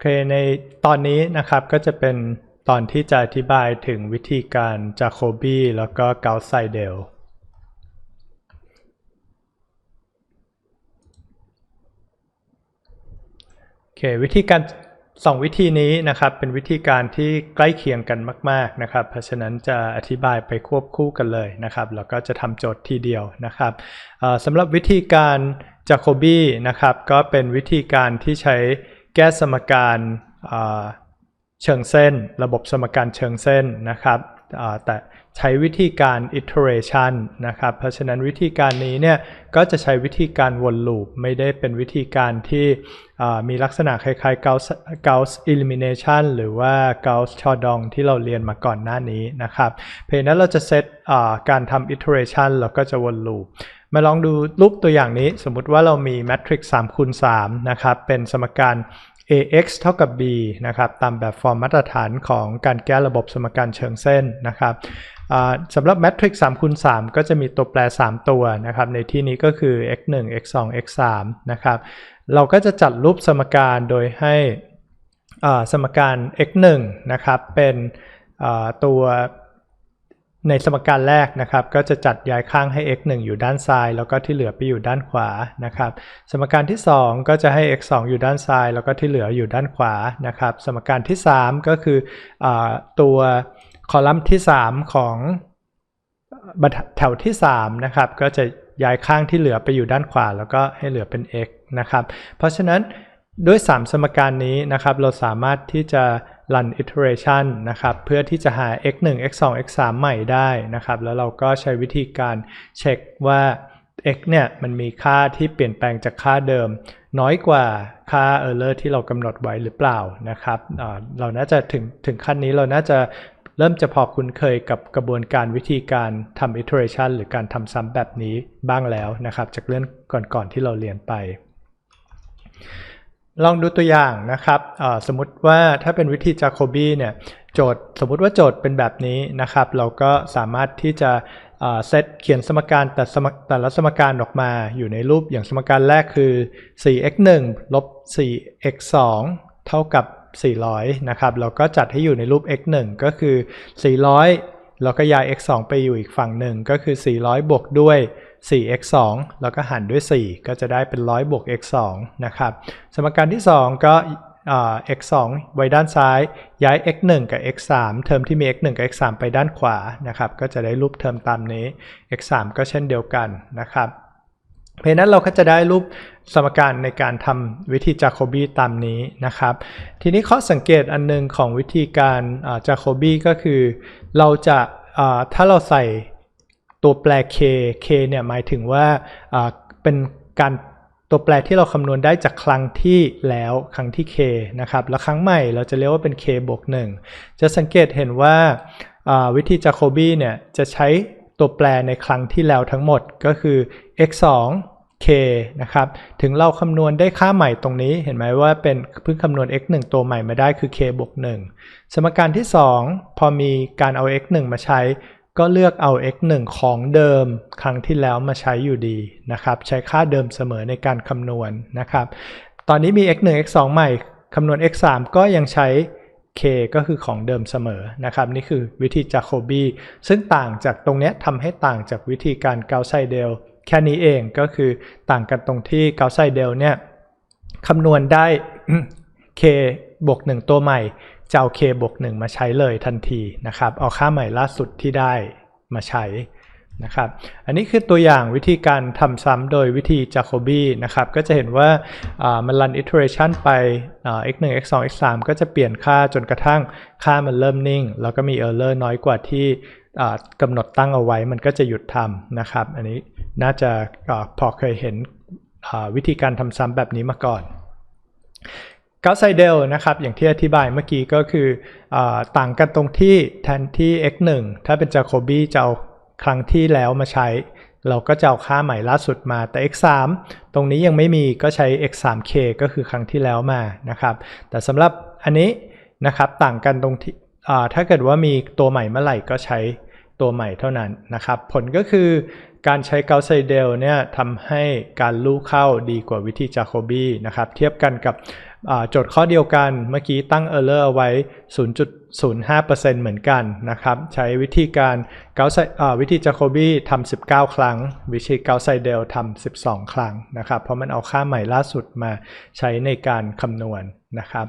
เคในตอนนี้นะครับก็จะเป็นตอนที่จะอธิบายถึงวิธีการจาโคบีแล้วก็เกาไซเดลโอเควิธีการสองวิธีนี้นะครับเป็นวิธีการที่ใกล้เคียงกันมาก ๆนะครับ เพราะฉะนั้นจะอธิบายไปควบคู่กันเลยนะครับแล้วก็จะทำโจทย์ทีเดียวนะครับสำหรับวิธีการจาโคบีนะครับก็เป็นวิธีการที่ใช้ แก้สมการเชิงเส้น ระบบสมการเชิงเส้นนะครับแต่ใช้วิธีการ iteration นะครับ เพราะฉะนั้นวิธีการนี้เนี่ยก็จะใช้วิธีการวนลูปไม่ได้เป็นวิธีการที่มีลักษณะคล้ายๆ Gauss Gauss elimination หรือว่า Gauss c h o d o n g ที่เราเรียนมาก่อนหน้านี้นะครับ เพราะนั้นเราจะเซตการทำ iteration แล้วก็จะวนลูป มาลองดูรูปตัวอย่างนี้ สมมุติว่าเรามีแมทริกซ์3คูณ3นะครับ เป็นสมการ ax เท่ากับ b นะครับ ตามแบบฟอร์มมาตรฐานของการแก้ระบบสมการเชิงเส้นนะครับสำหรับแมทริกซ์3คูณ3ก็จะมีตัวแปร 3 ตัวนะครับ ในที่นี้ก็คือ x 1 x 2 x 3นะครับ เราก็จะจัดรูปสมการโดยให้สมการ x 1นะครับ เป็นตัว ในสมการแรกนะครับ ก็จะจัดย้ายข้างให้ x 1 อยู่ด้านซ้าย แล้วก็ที่เหลือไปอยู่ด้านขวานะครับ สมการที่ 2 ก็จะให้ x 2อยู่ด้านซ้าย แล้วก็ที่เหลืออยู่ด้านขวานะครับ สมการที่ 3 ก็คืออตัวคอลัมน์ที่ 3 ของแถวที่3นะครับก็จะย้ายข้างที่เหลือไปอยู่ด้านขวา แล้วก็ให้เหลือเป็น x นะครับ เพราะฉะนั้น ด้วย 3 สมการนี้นะครับ เราสามารถที่จะ run iteration นะครับ เพื่อที่จะหา x 1 x 2 x 3ใหม่ได้นะครับ แล้วเราก็ใช้วิธีการเช็คว่า x เนี่ยมันมีค่าที่เปลี่ยนแปลงจากค่าเดิม น้อยกว่าค่า error ที่เรากำหนดไว้หรือเปล่านะครับเราน่าจะถึงถึงขั้นนี้เราน่าจะเริ่มจะพอคุ้นเคยกับกระบวนการวิธีการทำ iteration หรือการทำซ้ำแบบนี้บ้างแล้วนะครับ จากเรื่องก่อนๆที่เราเรียนไป ลองดูตัวอย่างนะครับสมมติว่าถ้าเป็นวิธีจาโคบีเนี่ยโจทย์สมมติว่าโจทย์เป็นแบบนี้นะครับ เราก็สามารถที่จะเซตเขียนสมการแต่สมแต่ละสมการออกมาอยู่ในรูปอย่างสมการแรกคือ 4x 1 ลบ 4x 2 เท่ากับ 400 นะครับ เราก็จัดให้อยู่ในรูป x 1 ก็คือ 400 แล้วก็ย้าย x 2 ไปอยู่อีกฝั่งหนึ่งก็คือ 400 บวกด้วย 4x 2แล้วก็หารด้วย 4 ก็จะได้เป็น 100 บวก x 2นะครับ สมการที่ 2 ก็ x 2ไว้ด้านซ้าย ย้าย x 1กับ x 3เทอมที่มี x 1กับ x 3ไปด้านขวานะครับ ก็จะได้รูปเทอมตามนี้ x 3ก็เช่นเดียวกันนะครับเพราะนั้นเราก็จะได้รูปสมการในการทำวิธีจาโคบีตามนี้นะครับ ทีนี้ข้อสังเกตอันหนึงของวิธีการจาโคบีก็คือ เราจะถ้าเราใส่ ตัวแปร k k เนี่ยหมายถึงว่าเป็นการตัวแปรที่เราคำนวณได้จากครั้งที่แล้วครั้งที่ k นะครับ แล้วครั้งใหม่เราจะเรียกว่าเป็น k บวก1จะสังเกตเห็นว่าอ่าวิธีจาโคบีเนี่ยจะใช้ตัวแปรในครั้งที่แล้วทั้งหมดก็คือ x 2 k นะครับ ถึงเราคำนวณได้ค่าใหม่ตรงนี้ เห็นไหมว่าเป็นเพิ่งคำนวณ x 1ตัวใหม่มาได้คือ k บวก1สมการที่ 2 พอมีการเอา x 1มาใช้ ก็เลือกเอา x 1ของเดิมครั้งที่แล้วมาใช้อยู่ดีนะครับ ใช้ค่าเดิมเสมอในการคำนวณนะครับ ตอนนี้มี x 1 x 2ใหม่คำนวณ x 3ก็ยังใช้ k ก็คือของเดิมเสมอนะครับ นี่คือวิธีจาโคบีซึ่งต่างจากตรงเนี้ยทำให้ต่างจากวิธีการเกาไซเดลแค่นี้เองก็คือต่างกันตรงที่เกาไซเดลเนี่ยคำนวณได้ k บวก 1 ตัวใหม่ จะเอา k บวก1มาใช้เลยทันทีนะครับ เอาค่าใหม่ล่าสุดที่ได้มาใช้นะครับ อันนี้คือตัวอย่างวิธีการทำซ้ำโดยวิธีจาโคบีนะครับ ก็จะเห็นว่าอ่ามัน run iteration ไปอ่า x 1 x 2 x 3ก็จะเปลี่ยนค่าจนกระทั่งค่ามันเริ่มนิ่ง แล้วก็มี error น้อยกว่าที่กำหนดตั้งเอาไว้มันก็จะหยุดทำนะครับ อันนี้น่าจะอาพอเคยเห็นวิธีการทำซ้ำแบบนี้มาก่อน กาไซเดลนะครับอย่างที่อธิบายเมื่อกี้ก็คืออต่างกันตรงที่แทนที่ x 1ถ้าเป็นจาโคบีจะเอาครั้งที่แล้วมาใช้ เราก็จะเอาค่าใหม่ล่าสุดมาแต่ x 3ตรงนี้ยังไม่มีก็ใช้ x 3 k ก็คือครั้งที่แล้วมานะครับ แต่สำหรับอันนี้นะครับต่างกันตรงที่ถ้าเกิดว่ามีตัวใหม่เมื่อไหร่ก็ใช้ตัวใหม่เท่านั้นนะครับ ผลก็คือการใช้เกาไซเดลเนี่ยทำให้การลู่เข้าดีกว่าวิธีจาโคบีนะครับ เทียบกันกับ โจทย์ข้อเดียวกันเมื่อกี้ตั้ง error เอาไว้ 0.05%เหมือนกันนะครับ ใช้วิธีการเกาไซวิธีจาโคบีทำ19 ครั้ง วิธีเกาไซเดลทำ12 ครั้งนะครับ เพราะมันเอาค่าใหม่ล่าสุดมาใช้ในการคำนวณนะครับ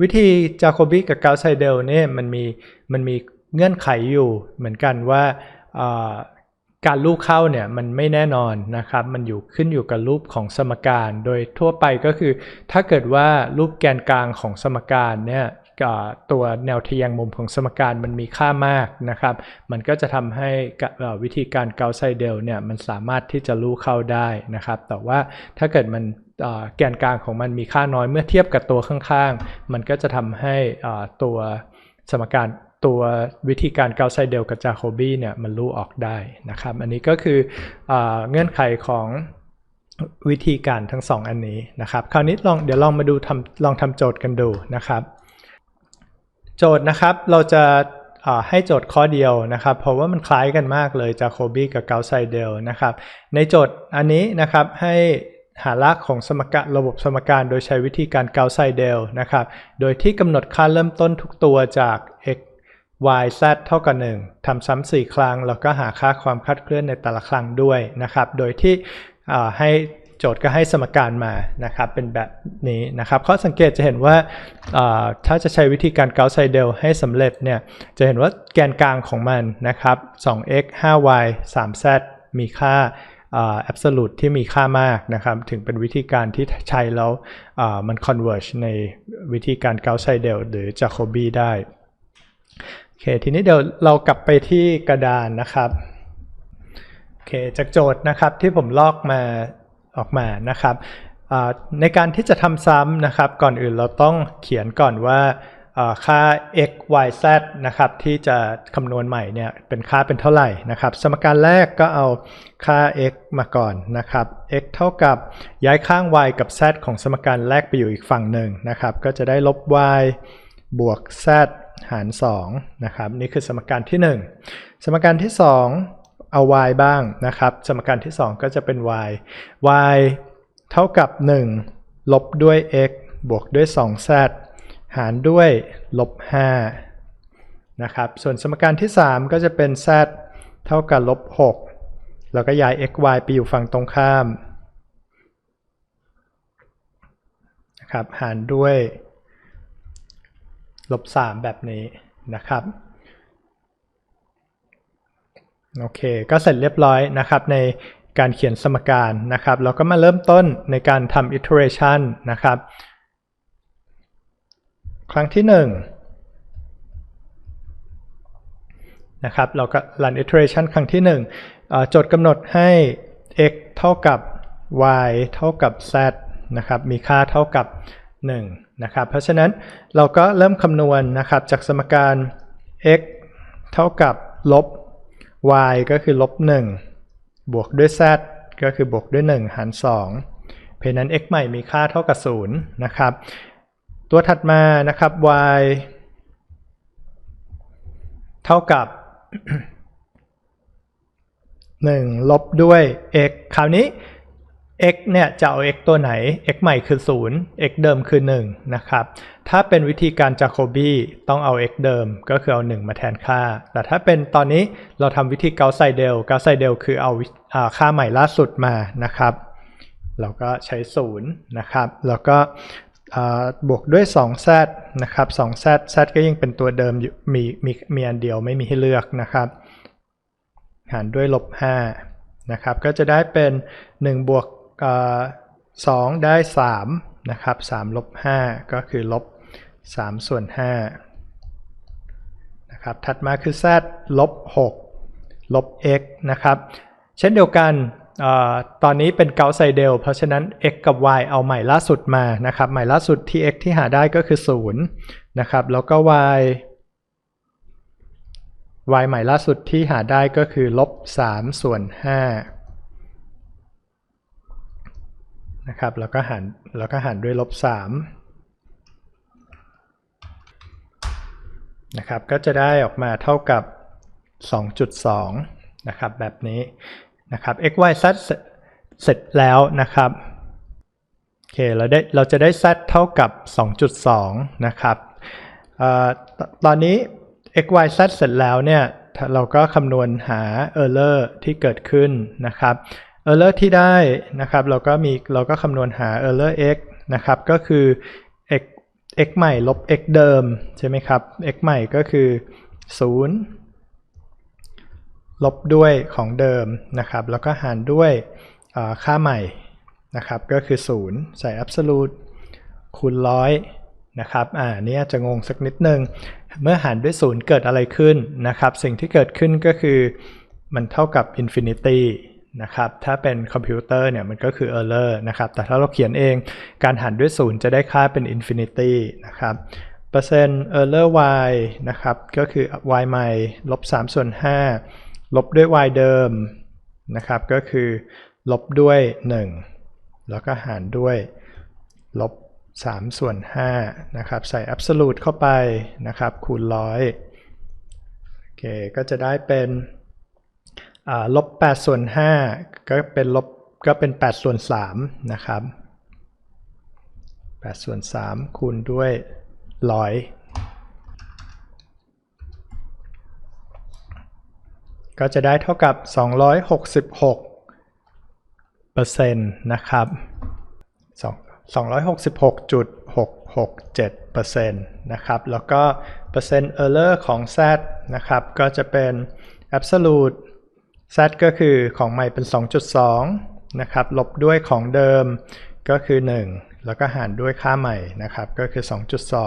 วิธีจาโคบีกับเกาไซเดลเนี่ยมันมีมันมีเงื่อนไขอยู่เหมือนกันว่า การลูกเข้าเนี่ยมันไม่แน่นอนนะครับ มันอยู่ขึ้นอยู่กับรูปของสมการ โดยทั่วไปก็คือ ถ้าเกิดว่ารูปแกนกลางของสมการเนี่ยตัวแนวทะแยงมุมของสมการมันมีค่ามากนะครับ มันก็จะทำให้วิธีการเกาไซเดลเนี่ยมันสามารถที่จะลูกเข้าได้นะครับ แต่ว่าถ้าเกิดมันแกนกลางของมันมีค่าน้อยเมื่อเทียบกับตัวข้างๆ มันก็จะทำให้ตัวสมการ ตัววิธีการเกาไซเดลกับจาโคบีเนี่ยมันลูกออกได้นะครับ อันนี้ก็คือเอเงื่อนไขของวิธีการทั้งสองอันนี้นะครับ คราวนี้ลองเดี๋ยวลองมาดูทำลองทำโจทย์กันดูนะครับ โจทย์นะครับเราจะให้โจทย์ข้อเดียวนะครับ เพราะว่ามันคล้ายกันมากเลยจาโคบีกับเกาไซเดลนะครับ ในโจทย์อันนี้นะครับให้หารากของสมการระบบสมการโดยใช้วิธีการเกาไซเดลนะครับ โดยที่กำหนดค่าเริ่มต้นทุกตัวจาก x y z เท่ากับ1ทำซ้ำ4 ครั้ง แล้วก็หาค่าความคลาดเคลื่อนในแต่ละครั้งด้วยนะครับ โดยที่ให้โจทย์ก็ให้สมการมานะครับ เป็นแบบนี้นะครับข้อสังเกตจะเห็นว่าถ้าจะใช้วิธีการเกาไซเดลให้สำเร็จเนี่ย จะเห็นว่าแกนกลางของมันนะครับ 2x 5y 3z มีค่าอ่า absolute ที่มีค่ามากนะครับ ถึงเป็นวิธีการที่ใช้แล้วมัน converge ในวิธีการเกาไซเดลหรือ Jacobi ได้ ค ทีนี้เดี๋ยวเรากลับไปที่กระดานนะครับโอเคจากโจทย์นะครับที่ผมลอกมาออกมานะครับในการที่จะทำซ้ำนะครับ ก่อนอื่นเราต้องเขียนก่อนว่าอ่าค่า x y z นะครับที่จะคำนวณใหม่เนี่ยเป็นค่าเป็นเท่าไหร่นะครับ สมการแรกก็เอาค่า x มาก่อนนะครับ x เท่ากับย้ายข้าง y กับ z ของสมการแรกไปอยู่อีกฝั่งหนึ่งนะครับ ก็จะได้ลบ y บวก z หาร2นะครับนี่คือสมการที่ 1 สมการที่ 2 เอา y บ้างนะครับ สมการที่ 2 ก็จะเป็น y y เท่ากับ 1 ลบด้วย x บวกด้วย 2z หารด้วยลบ5นะครับส่วนสมการที่ 3 ก็จะเป็น z เท่ากับลบ6แล้วก็ย้าย x y ไปอยู่ฝั่งตรงข้ามนะครับหารด้วย ลบ 3 แบบนี้นะครับโอเค ก็เสร็จเรียบร้อยนะครับในการเขียนสมการนะครับ เราก็มาเริ่มต้นในการทำ iteration นะครับ ครั้งที่ 1 นะครับ เราก็ run iteration ครั้งที่1เอ่อโจทย์กำหนดให้ x เท่ากับ y เท่ากับ z นะครับ มีค่าเท่ากับ 1นะครับเพราะฉะนั้นเราก็เริ่มคำนวณนะครับจากสมการ x เท่ากับลบ y ก็คือลบ 1 บวกด้วย z ก็คือบวกด้วย 1 หาร 2 เพราะฉะนั้น x ใหม่มีค่าเท่ากับ 0 นะครับ ตัวถัดมานะครับ y เท่ากับ 1 ลบด้วย x คราวนี้ x เนี่ยจะเอา x ตัวไหน x ใหม่คือ 0 x เดิมคือ 1 นะครับ ถ้าเป็นวิธีการจาโคบีต้องเอา x เดิมก็คือเอา 1 มาแทนค่า แต่ถ้าเป็นตอนนี้เราทำวิธีเกาไซเดลเกาไซเดลคือเอาอ่าค่าใหม่ล่าสุดมานะครับ เราก็ใช้ 0 นะครับ แล้วก็บวกด้วย 2z นะครับ 2z z ก็ยังเป็นตัวเดิมอยู่มีมีมีอันเดียวไม่มีให้เลือกนะครับ หารด้วยลบ5นะครับ ก็จะได้เป็น 1 บวก อ่า2ได้3นะครับ3ลบ5ก็คือลบ3ส่วน5นะครับถัดมาคือ z ลบ6ลบ x นะครับ เช่นเดียวกันอตอนนี้เป็นเกาไซเดลเพราะฉะนั้น x กับ y เอาใหม่ล่าสุดมานะครับ ใหม่ล่าสุดที่ x ที่หาได้ก็คือ0นะครับแล้วก็ y y ใหม่ล่าสุดที่หาได้ก็คือลบ3ส่วน5 นะครับแล้วก็หารแล้วก็หารด้วยลบ3นะครับก็จะได้ออกมาเท่ากับ 2.2นะครับแบบนี้นะครับ x y z เสร็จแล้วนะครับโอเคเราได้เราจะได้ z เท่ากับ 2.2 นะครับเออตอนนี้ x y z เสร็จแล้วเนี่ยเราก็คำนวณหา error ที่เกิดขึ้นนะครับ error ที่ได้นะครับ เราก็มีเราก็คำนวณหา error x นะครับ ก็คือ x x ใหม่ลบ x เดิมใช่ไหมครับ x ใหม่ก็คือ 0 ลบด้วยของเดิมนะครับ แล้วก็หารด้วยค่าใหม่นะครับ ก็คือ 0 ใส่ absolute คูณร้อยนะครับ อ่านี่อาจจะงงสักนิดนึง เมื่อหารด้วย 0 เกิดอะไรขึ้นนะครับ สิ่งที่เกิดขึ้นก็คือมันเท่ากับ infinity นะครับถ้าเป็นคอมพิวเตอร์เนี่ยมันก็คือ error นะครับแต่ถ้าเราเขียนเองการหารด้วย 0 จะได้ค่าเป็น infinity นะครับเปอร์เซ็นต์ error y นะครับก็คือ y ใหม่ลบ3ส่วน5ลบด้วย y เดิมนะครับก็คือลบด้วย 1 แล้วก็หารด้วยลบ3ส่วน5นะครับใส่ absolute เข้าไปนะครับคูณร้อยโอเคก็จะได้เป็น ลบ8ส่วน5ก็เป็นลบก็เป็น8ส่วน3นะครับ8ส่วน3คูณด้วยร้อยก็จะได้เท่ากับ 266เปอร์เซ็นต์นะครับ266.667%นต์นะครับแล้วก็เปอร์เซ็นต์ error ของ z นะครับก็จะเป็น absolute z ก็คือของใหม่เป็น 2.2 นะครับ ลบด้วยของเดิมก็คือ 1 แล้วก็หารด้วยค่าใหม่นะครับ ก็คือ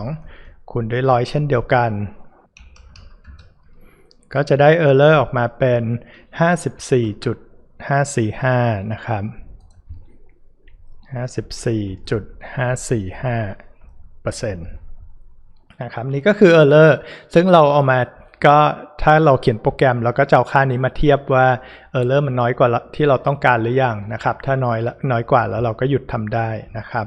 2.2 คูณด้วยร้อยเช่นเดียวกัน ก็จะได้ error ออกมาเป็น 54.545 นะครับ 54.545%นะครับนี่ก็คือ error ซึ่งเราเอามา ก็ถ้าเราเขียนโปรแกรมเราก็จะเอาค่านี้มาเทียบว่า error มันน้อยกว่าที่เราต้องการหรือยังนะครับ ถ้าน้อยน้อยกว่าแล้วเราก็หยุดทำได้นะครับ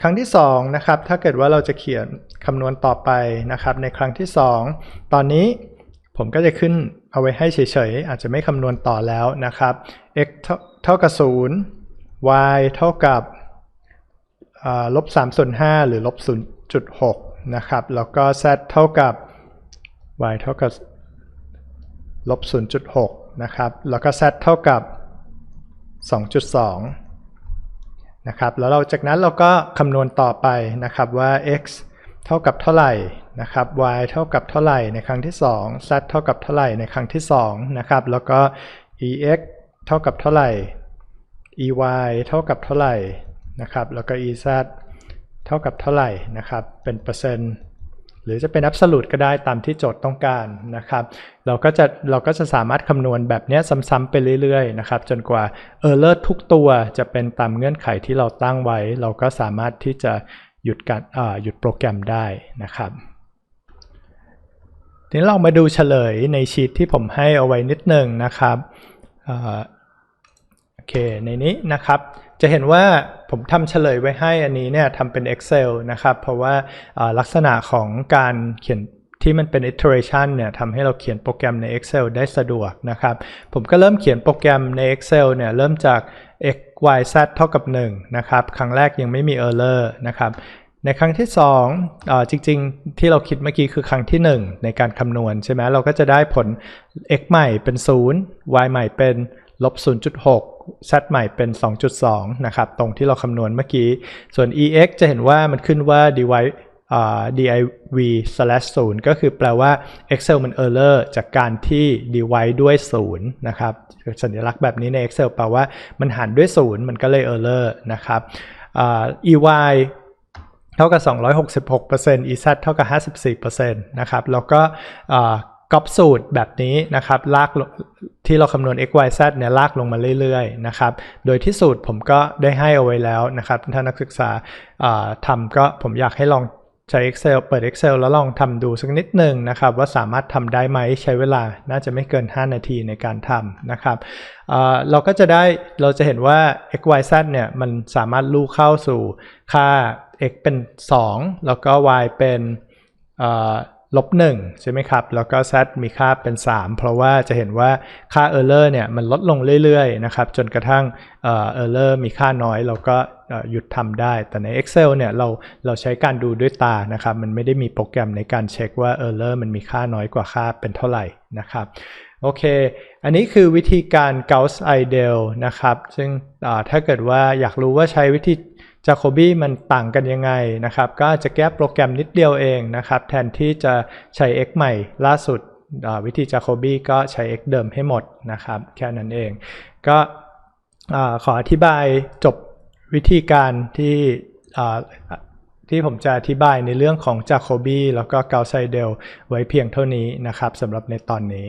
ครั้งที่2นะครับถ้าเกิดว่าเราจะเขียนคำนวณต่อไปนะครับ ในครั้งที่ 2 ตอนนี้ผมก็จะขึ้นเอาไว้ให้เฉยๆอาจจะไม่คำนวณต่อแล้วนะครับ x เท่ากับ0 y เท่ากับลบ3ส่วน5หรือลบ0.6นะครับแล้วก็ z เท่ากับ y เท่ากับลบ 0.6 นะครับ แล้วก็ z เท่ากับ 2.2 นะครับ แล้วเราจากนั้นเราก็คำนวณต่อไปนะครับว่า x เท่ากับเท่าไหร่นะครับ y เท่ากับเท่าไหร่ในครั้งที่ 2 z เท่ากับเท่าไหร่ในครั้งที่ 2 นะครับ แล้วก็ ex เท่ากับเท่าไหร่ ey เท่ากับเท่าไหร่นะครับ แล้วก็ ez เท่ากับเท่าไหร่นะครับ เป็นเปอร์เซ็นต์ หรือจะเป็น absolute ก็ได้ตามที่โจทย์ต้องการนะครับ เราก็จะเราก็จะสามารถคำนวณแบบนี้ซ้ำๆไปเรื่อยๆนะครับ จนกว่า error ทุกตัวจะเป็นตามเงื่อนไขที่เราตั้งไว้ เราก็สามารถที่จะหยุดการหยุดโปรแกรมได้นะครับทีนี้เรามาดูเฉลยในชีตที่ผมให้เอาไว้นิดหนึ่งนะครับโอเคในนี้นะครับ จะเห็นว่าผมทำเฉลยไว้ให้อันนี้เนี่ยทำเป็น Excel นะครับ เพราะว่าลักษณะของการเขียนที่มันเป็น iteration เนี่ยทำให้เราเขียนโปรแกรมใน Excel ได้สะดวกนะครับ ผมก็เริ่มเขียนโปรแกรมใน Excel เนี่ยเริ่มจาก x y z เท่ากับ 1 นะครับ ครั้งแรกยังไม่มี error นะครับในครั้งที่2อจริง ๆ ที่เราคิดเมื่อกี้คือครั้งที่ 1 ในการคำนวณใช่ไหมเราก็จะได้ผล x ใหม่เป็น 0 y ใหม่เป็น ลบ 0.6 z ใหม่เป็น 2.2 นะครับ ตรงที่เราคำนวณเมื่อกี้ ส่วน ex จะเห็นว่ามันขึ้นว่า dy div slash 0ก็คือแปลว่า Excel มัน error จากการที่ divide ด้วย 0 นะครับ สัญลักษณ์แบบนี้ใน Excel แปลว่ามันหารด้วย 0 มันก็เลย error นะครับ ey เท่ากับ 266% ez เท่ากับ 54%นะครับ แล้วก็ ก๊อปสูตรแบบนี้นะครับลากที่เราคำนวณ x y z เนี่ยลากลงมาเรื่อยๆนะครับโดยที่สูตรผมก็ได้ให้เอาไว้แล้วนะครับถ้านักศึกษาทำก็ผมอยากให้ลองใช้ Excel เปิด Excel แล้วลองทำดูสักนิดหนึ่งนะครับว่าสามารถทำได้ไหมใช้เวลาน่าจะไม่เกิน 5 นาทีในการทำนะครับเราก็จะได้เราจะเห็นว่า x y z เนี่ยมันสามารถลูกเข้าสู่ค่า x เป็น 2 แล้วก็ y เป็น ลบ1ใช่ไหมครับ แล้วก็ z มีค่าเป็น 3 เพราะว่าจะเห็นว่าค่า error เนี่ยมันลดลงเรื่อยๆนะครับจนกระทั่งเอ่อ error มีค่าน้อยเราก็หยุดทำได้ แต่ใน Excel เนี่ยเราเราใช้การดูด้วยตานะครับมันไม่ได้มีโปรแกรมในการเช็คว่า error มันมีค่าน้อยกว่าค่าเป็นเท่าไหร่นะครับโอเค อันนี้คือวิธีการ Gauss Ideal นะครับ ซึ่งถ้าเกิดว่าอยากรู้ว่าใช้วิธี จาโคบีมันต่างกันยังไงนะครับ ก็จะแก้โปรแกรมนิดเดียวเองนะครับ แทนที่จะใช้ x ใหม่ล่าสุดวิธีจาโคบีก็ใช้ x เดิมให้หมดนะครับ แค่นั้นเอง ก็ขออธิบายจบวิธีการที่ที่ผมจะอธิบายในเรื่องของจาโคบีแล้วก็เกาไซเดลไว้เพียงเท่านี้นะครับสำหรับในตอนนี้